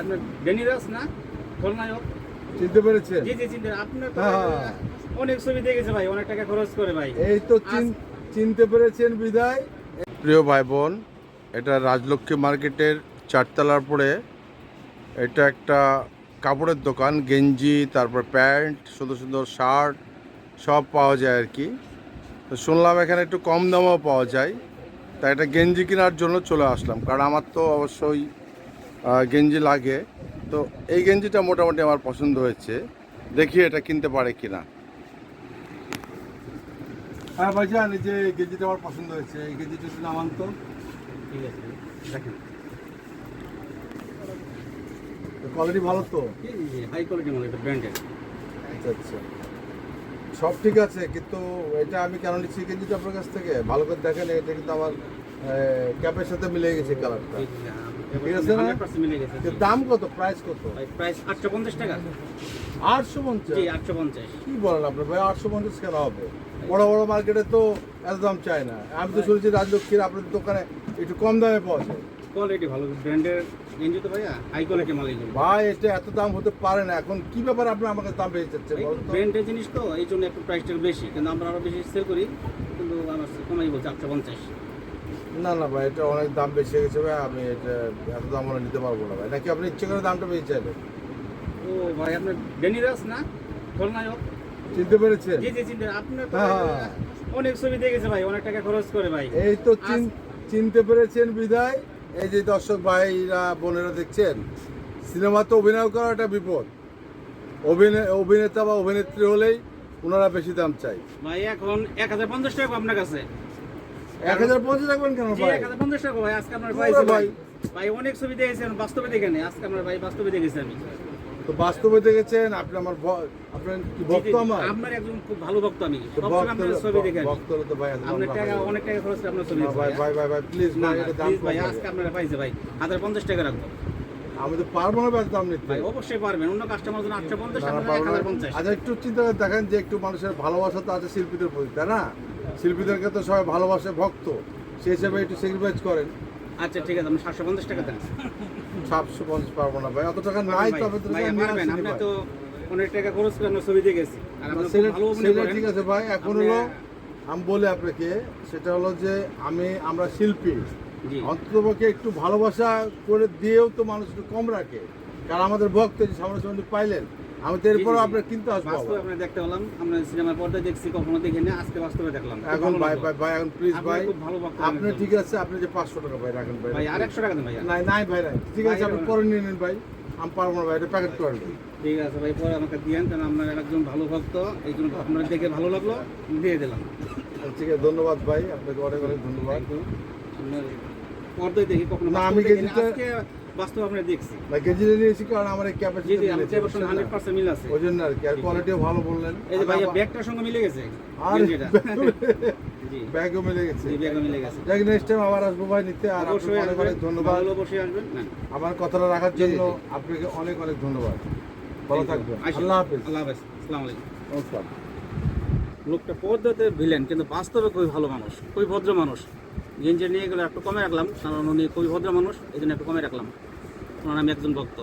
আপনার ডেনিরাস না? খলনায়ক চিনতে পেরেছেন জি জি চিন্তা আপনার তো হ্যাঁ। অনেক ছবি দেখেছে ভাই অনেক টাকা খরচ করে ভাই। এই তো চিন- চিনতে পেরেছেন বিদায়। প্রিয় ভাই বোন এটা রাজলক্ষ্মী মার্কেটের চারতলার পরে এটা একটা কাপড়ের দোকান গেঞ্জি তারপর প্যান্ট সুন্দর সুন্দর শার্ট সব পাওয়া যায় আর কি। তো শুনলাম এখানে একটু কম দামেও পাওয়া যায়। তাই এটা গেঞ্জি কেনার জন্য চলে আসলাম কারণ আমার তো অবশ্যই গেঞ্জি লাগে। তো এই গেঞ্জিটা মোটামুটি আমার পছন্দ হয়েছে। দেখি এটা কিনতে পারে কিনা। হ্যাঁ ভাইজান এই যে গেঞ্জিটা আমার পছন্দ হয়েছে এই গেঞ্জিটা একটু নামান তো। ঠিক আছে দেখেন। কোয়ালিটি ভালো তো? হাই কোয়ালিটি মাল এটা ব্র্যান্ডের আচ্ছা আচ্ছা। সব ঠিক আছে কিন্তু এটা আমি কেন নিচ্ছি গেঞ্জিটা আপনার কাছ থেকে? ভালো করে দেখেন এটা কিন্তু আমার ক্যাপের সাথে মিলে গেছে কালারটা দাম কত? প্রাইস কত? ভাই প্রাইস আটশো পঞ্চাশ টাকা। আটশো পঞ্চাশ? আটশো পঞ্চাশ। কি বলেন আপনার ভাই? আটশো পঞ্চাশ কেন হবে? বড় বড় মার্কেটে তো এত দাম চায় না। আমি তো শুনেছি রাজলক্ষ্মীর আপনাদের দোকানে একটু কম দামে পাওয়া যায়। কোয়ালিটি ভালো। ব্র্যান্ডের গেঞ্জি তো ভাইয়া হাই কোয়ালিটি মাল ভাই এটা এত দাম হতে পারে না। এখন কি ব্যাপার আপনি আমাকে দাম যাচ্ছে ব্র্যান্ডের জিনিস তো এই জন্য একটু প্রাইসটা বেশি। কিন্তু আমরা আরও বেশি সেল করি কিন্তু আমার কমাই বলছে আটশো পঞ্চাশ। না না ভাই এটা অনেক দাম বেশি হয়ে গেছে ভাই আমি এটা এত দাম আমরা নিতে পারব না ভাই। নাকি আপনি ইচ্ছে করে দামটা বেশি চাইলেন ও ভাই আপনি ডেনিরাস না? খলনায়ক? চিনতে পেরেছেন? জি জি চিন্তা আপনি তো হ্যাঁ। অনেক ছবি দেখেছে ভাই অনেক টাকা খরচ করে ভাই। এই তো চিন- চিনতে পেরেছেন বিদায়। এই যে দর্শক ভাইরা বোনেরা দেখছেন সিনেমাতে অভিনয় করা একটা বিপদ। অভিনয় অভিনেতা বা অভিনেত্রী হলেই ওনারা বেশি দাম চাই ভাই এখন এক হাজার পঞ্চাশ টাকা আপনার কাছে। এক হাজার পঞ্চাশ রাখবেন কেন ভাই? এক হাজার পঞ্চাশ টাকা ভাই আজকে আপনার ভাই। ভাই। ভাই অনেক ছবি দেখেছেন বাস্তবে দেখেন আজকে আপনার ভাই বাস্তবে দেখেছি আমি। তো বাস্তবে দেখেছেন আপনি আমার ভ- আপনার কি ভক্ত জি, জি, আমার? আপনার একজন খুব ভালো ভক্ত আমি। আপনার ছবি দেখে ভক্ত তো ভাই আপনার টাকা অনেক টাকা খরচ আপনার ছবি ভাই ভাই। ভাই ভাই প্লিজ না ভাই না এটা দাম ভাই আজকে আপনারা পাইছে ভাই। হাজার পঞ্চাশ টাকা রাখব। আমি তো পারব না ভাই দাম নিতে। ভাই অবশ্যই পারবেন। অন্য কাস্টমার জন্য আটশো। পঞ্চাশ। আচ্ছা একটু চিন্তা করে দেখেন যে একটু মানুষের ভালোবাসা তো আছে শিল্পীদের প্রতি তাই না? শিল্পীদেরকে তো সবাই ভালোবাসে ভক্ত। সেই হিসেবে একটু স্যাক্রিফাইস করেন। আচ্ছা ঠিক আছে আপনি সাতশো পঞ্চাশ টাকা দেন। সাতশো পঞ্চাশ পারব না ভাই অত টাকা নাই তবে তো পারবেন আপনি তো অনেক টাকা খরচ করে আপনার ছবি আর না, সেটা- ভালো সেটা ঠিক আছে ভাই এখন হলো আমি বলি আপনাকে সেটা হলো যে আমি আমরা শিল্পী। অন্ততপক্ষে একটু ভালোবাসা করে দিয়েও তো মানুষ একটু কম রাখে। কারণ আমাদের ভক্ত যে সামনাসামনি পাইলেন আমি তো এরপরও জি, জি। আপনার কিনতে আসব বাস্তবে। আপনি দেখতে পেলাম আমরা সিনেমার পর্দায় দেখছি কখনো দেখিনি আজকে বাস্তবে দেখলাম। এখন ভাই ভাই ভাই এখন প্লিজ ভাই খুব ভালো ভক্ত আপনি ঠিক আছে আপনি যে পাঁচশো টাকা ভাই রাখেন ভাই। ভাই আর একশো টাকা দেন ভাই। নাই নাই ভাই নাই। ঠিক আছে আপনি। পরে নিয়ে নিন ভাই। আমি পারব না ভাই এটা প্যাকেট করে ঠিক আছে ভাই পরে আমাকে দিয়েন কারণ আপনার একজন ভালো ভক্ত এই জন্য আপনার দেখে ভালো লাগল দিয়ে দিলাম। ঠিক আছে ধন্যবাদ ভাই আপনাকে অনেক অনেক ধন্যবাদ। পর্দায় দেখি কখনো না, আমি। আজকে বাস্তবে আমরা দেখছি। না নিয়েছি কারণ আমার ক্যাপাসিটি জি আমার সঙ্গে হান্ড্রেড পার্সেন্ট মিল আছে। ওই জন্য আর কি আর কোয়ালিটিও ভালো বললেন। এই যে ভাইয়া ব্যাগটার সঙ্গে মিলে গেছে? আর। জি। ব্যাগও মিলে গেছে। জি ব্যাগও মিলে গেছে। যাক নেক্সট টাইম আবার আসব ভাই নিতে আর অনেক অনেক ধন্যবাদ। ভালো অবশ্যই আসবেন। না আমার কথাটা রাখার জন্য আপনাকে অনেক অনেক ধন্যবাদ। ভালো থাকবেন। আল্লাহ হাফিজ। আল্লাহ হাফেজ। আসসালামু আলাইকুম। নমস্কার। লোকটা পর্দাতে ভিলেন কিন্তু বাস্তবে খুবই ভালো মানুষ খুবই ভদ্র মানুষ। গেঞ্জি নিয়ে গেলে একটু কমে রাখলাম। কারণ উনি খুবই ভদ্র মানুষ, এই জন্য একটু কমে রাখলাম। কারণ আমি একজন ভক্ত।